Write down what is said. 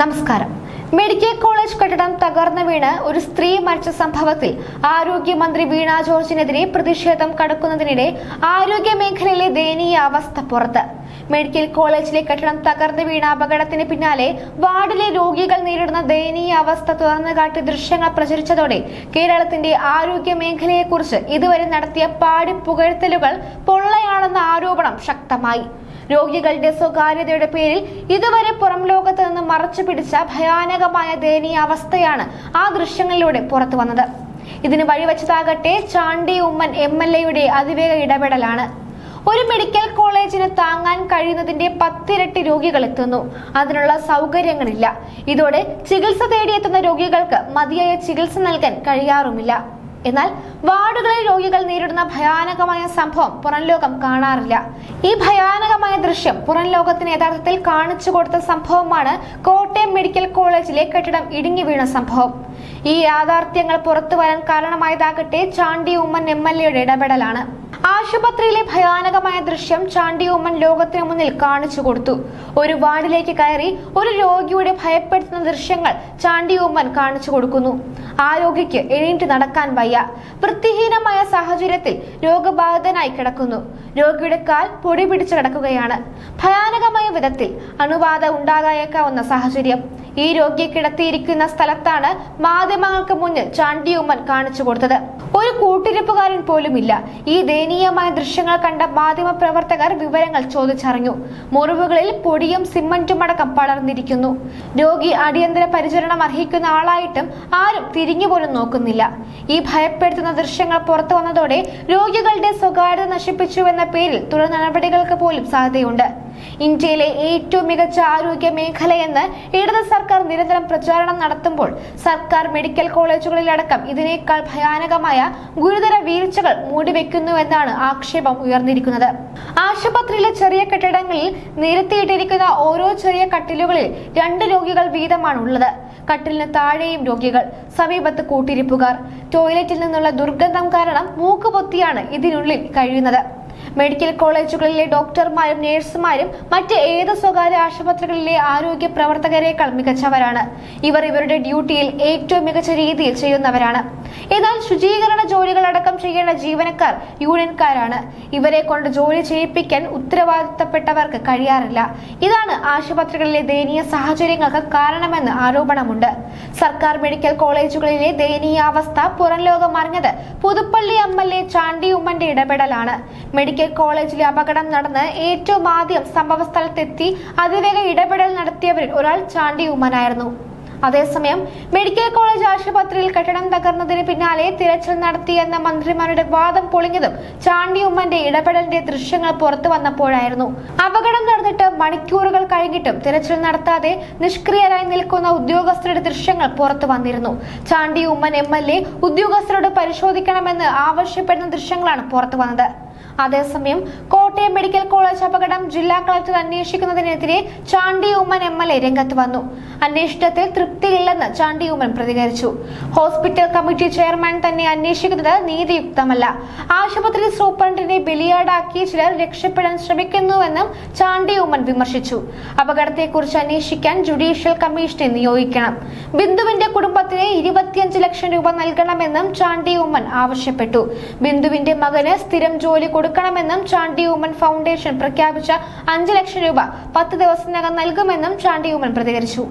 നമസ്കാരം. Medical college കെട്ടിടം തകർന്നു വീണ് ഒരു സ്ത്രീ മരിച്ച സംഭവത്തിൽ ആരോഗ്യമന്ത്രി വീണ ജോർജിനെതിരെ പ്രതിഷേധം കടക്കുന്നതിനിടെ ആരോഗ്യ മേഖലയിലെ ദയനീയ അവസ്ഥ പുറത്ത്. മെഡിക്കൽ കോളേജിലെ കെട്ടിടം തകർന്നു വീണ അപകടത്തിന് പിന്നാലെ വാർഡിലെ രോഗികൾ നേരിടുന്ന ദയനീയ അവസ്ഥ തുറന്നു കാട്ടി ദൃശ്യങ്ങൾ പ്രചരിച്ചതോടെ കേരളത്തിന്റെ ആരോഗ്യ മേഖലയെക്കുറിച്ച് ഇതുവരെ നടത്തിയ പാടി പുകഴ്ത്തലുകൾ പൊള്ളയാണെന്ന ആരോപണം ശക്തമായി. രോഗികളുടെ സ്വകാര്യതയുടെ പേരിൽ ഇതുവരെ പുറം ലോകത്ത് നിന്ന് മറച്ചു പിടിച്ച ഭയാനകമായ ദയനീയ അവസ്ഥയാണ് ആ ദൃശ്യങ്ങളിലൂടെ പുറത്തു വന്നത്. ഇതിന് വഴിവെച്ചതാകട്ടെ ചാണ്ടി ഉമ്മൻ എം എൽ എയുടെ അതിവേഗ ഇടപെടലാണ്. ഒരു മെഡിക്കൽ കോളേജിന് താങ്ങാൻ കഴിയുന്നതിന്റെ പത്തിരട്ടി രോഗികൾ എത്തുന്നു. അതിനുള്ള സൗകര്യങ്ങളില്ല. ഇതോടെ ചികിത്സ തേടിയെത്തുന്ന രോഗികൾക്ക് മതിയായ ചികിത്സ നൽകാൻ കഴിയാറുമില്ല. എന്നാൽ വാർഡുകളിൽ രോഗികൾ നേരിടുന്ന ഭയാനകമായ സംഭവം പുറം ലോകം കാണാറില്ല. ഈ ഭയാനകമായ ദൃശ്യം പുറം ലോകത്തിന് യഥാർത്ഥത്തിൽ കാണിച്ചു കൊടുത്ത സംഭവമാണ് കോട്ടയം മെഡിക്കൽ കോളേജിലെ കെട്ടിടം ഇടിഞ്ഞു വീണ സംഭവം. ഈ യാഥാർത്ഥ്യങ്ങൾ പുറത്തു വരാൻ കാരണമായതാകട്ടെ ചാണ്ടി ഉമ്മൻ എം എൽ എയുടെ ഇടപെടലാണ്. ആശുപത്രിയിലെ ഭയാനകമായ ദൃശ്യം ചാണ്ടി ഉമ്മൻ ലോകത്തിന് മുന്നിൽ കാണിച്ചു കൊടുത്തു. ഒരു വാർഡിലേക്ക് കയറി ഒരു രോഗിയുടെ ഭയപ്പെടുത്തുന്ന ദൃശ്യങ്ങൾ ചാണ്ടി ഉമ്മൻ കാണിച്ചു കൊടുക്കുന്നു. ആ രോഗിക്ക് എഴുന്നേറ്റ് നടക്കാൻ വയ്യ. വൃത്തിഹീനമായ സാഹചര്യത്തിൽ രോഗബാധിതനായി കിടക്കുന്നു. രോഗിയുടെ കാൽ പൊടി പിടിച്ചു കിടക്കുകയാണ്. ഭയാനകമായ വിധത്തിൽ അണുബാധ ഉണ്ടാകായേക്കാവുന്ന സാഹചര്യം. ഈ രോഗിയെ കിടത്തിയിരിക്കുന്ന സ്ഥലത്താണ് മാധ്യമങ്ങൾക്ക് മുന്നിൽ ചാണ്ടി ഉമ്മൻ കാണിച്ചു കൊടുത്തത്. ഒരു കൂട്ടിരിപ്പുകാരൻ പോലുമില്ല. ഈ ദയനീയമായ ദൃശ്യങ്ങൾ കണ്ട മാധ്യമ പ്രവർത്തകർ വിവരങ്ങൾ ചോദിച്ചറിഞ്ഞു. മുറിവുകളിൽ പൊടിയും സിമന്റും അടക്കം പടർന്നിരിക്കുന്നു. രോഗി അടിയന്തര പരിചരണം അർഹിക്കുന്ന ആളായിട്ടും ആരും തിരിഞ്ഞു പോലും നോക്കുന്നില്ല. ഈ ഭയപ്പെടുത്തുന്ന ദൃശ്യങ്ങൾ പുറത്തു വന്നതോടെ രോഗികളുടെ സ്വകാര്യത നശിപ്പിച്ചു എന്ന പേരിൽ തുടർ നടപടികൾക്ക് പോലും സാധ്യതയുണ്ട്. ഇന്ത്യയിലെ ഏറ്റവും മികച്ച ആരോഗ്യ മേഖലയെന്ന് ഇടത് സർക്കാർ നിരന്തരം പ്രചാരണം നടത്തുമ്പോൾ സർക്കാർ മെഡിക്കൽ കോളേജുകളിലടക്കം ഇതിനേക്കാൾ ഭയാനകമായ ഗുരുതര വീഴ്ചകൾ മൂടിവെക്കുന്നുവെന്നാണ് ആക്ഷേപം ഉയർന്നിരിക്കുന്നത്. ആശുപത്രിയിലെ ചെറിയ കെട്ടിടങ്ങളിൽ നിരത്തിയിട്ടിരിക്കുന്ന ഓരോ ചെറിയ കട്ടിലുകളിൽ രണ്ട് രോഗികൾ വീതമാണ് ഉള്ളത് കട്ടിലിന് താഴെയും രോഗികൾ സമീപത്ത് കൂട്ടിരിപ്പുകാർ. ടോയ്ലറ്റിൽ നിന്നുള്ള ദുർഗന്ധം കാരണം മൂക്കുപൊത്തിയാണ് ഇതിനുള്ളിൽ കഴിയുന്നത്. മെഡിക്കൽ കോളേജുകളിലെ ഡോക്ടർമാരും നഴ്സുമാരും മറ്റ് ഏത് സ്വകാര്യ ആശുപത്രികളിലെ ആരോഗ്യ പ്രവർത്തകരെക്കാൾ മികച്ചവരാണ്. ഇവർ ഇവരുടെ ഡ്യൂട്ടിയിൽ ഏറ്റവും മികച്ച രീതിയിൽ ചെയ്യുന്നവരാണ്. എന്നാൽ ശുചീകരണ ജോലികളടക്കം ചെയ്യേണ്ട ജീവനക്കാർ യൂണിയൻകാരാണ്. ഇവരെ കൊണ്ട് ജോലി ചെയ്യിപ്പിക്കാൻ ഉത്തരവാദിത്തപ്പെട്ടവർക്ക് കഴിയാറില്ല. ഇതാണ് ആശുപത്രികളിലെ ദയനീയ സാഹചര്യങ്ങൾക്ക് കാരണമെന്ന് ആരോപണമുണ്ട്. സർക്കാർ മെഡിക്കൽ കോളേജുകളിലെ ദയനീയാവസ്ഥ പുറം ലോകം അറിഞ്ഞത് Puthuppally M L A Chandy ഉമ്മന്റെ ഇടപെടലാണ്. മെഡിക്കൽ കോളേജിലെ അപകടം നടന്ന് ഏറ്റവും ആദ്യം സംഭവസ്ഥലത്തെത്തി അതിവേഗ ഇടപെടൽ നടത്തിയവരിൽ ഒരാൾ ചാണ്ടി ഉമ്മനായിരുന്നു. അതേസമയം മെഡിക്കൽ കോളേജ് ആശുപത്രിയിൽ കെട്ടിടം തകർന്നതിന് പിന്നാലെ തിരച്ചിൽ നടത്തിയെന്ന മന്ത്രിമാരുടെ വാദം പൊളിഞ്ഞതും ചാണ്ടി ഉമ്മന്റെ ഇടപെടലിന്റെ ദൃശ്യങ്ങൾ പുറത്തു വന്നപ്പോഴായിരുന്നു. അപകടം നടന്നിട്ട് മണിക്കൂറുകൾ കഴിഞ്ഞിട്ടും തിരച്ചിൽ നടത്താതെ നിഷ്ക്രിയരായി നിൽക്കുന്ന ഉദ്യോഗസ്ഥരുടെ ദൃശ്യങ്ങൾ പുറത്തു വന്നിരുന്നു. Chandy Oommen M L A ഉദ്യോഗസ്ഥരോട് പരിശോധിക്കണമെന്ന് ആവശ്യപ്പെടുന്ന ദൃശ്യങ്ങളാണ് പുറത്തു വന്നത്. അതേസമയം കോട്ടയം മെഡിക്കൽ കോളേജ് അപകടം ജില്ലാ collector അന്വേഷിക്കുന്നതിനെതിരെ Chandy Oommen M L A രംഗത്ത് വന്നു. അന്വേഷണത്തിൽ തൃപ്തിയില്ലെന്ന് ചാണ്ടി ഉമ്മൻ പ്രതികരിച്ചു. ഹോസ്പിറ്റൽ കമ്മിറ്റി ചെയർമാൻ തന്നെ അന്വേഷിക്കുന്നത് നീതിയുക്തമല്ല. ആശുപത്രി സൂപ്രണ്ടിനെ ബലിയാടാക്കി ചിലർ രക്ഷപ്പെടാൻ ശ്രമിക്കുന്നുവെന്നും ചാണ്ടി ഉമ്മൻ വിമർശിച്ചു. അപകടത്തെക്കുറിച്ച് അന്വേഷിക്കാൻ ജുഡീഷ്യൽ കമ്മീഷനെ നിയോഗിക്കണം. ബിന്ദുവിന്റെ കുടുംബത്തിന് ഇരുപത്തിയഞ്ച് ലക്ഷം രൂപ നൽകണമെന്നും ചാണ്ടി ഉമ്മൻ ആവശ്യപ്പെട്ടു. ബിന്ദുവിന്റെ മകന് സ്ഥിരം ജോലി കൊടുക്കണമെന്നും ചാണ്ടി ഉമ്മൻ ഫൗണ്ടേഷൻ പ്രഖ്യാപിച്ച അഞ്ച് ലക്ഷം രൂപ പത്ത് ദിവസത്തിനകം നൽകുമെന്നും ചാണ്ടി ഉമ്മൻ പ്രതികരിച്ചു.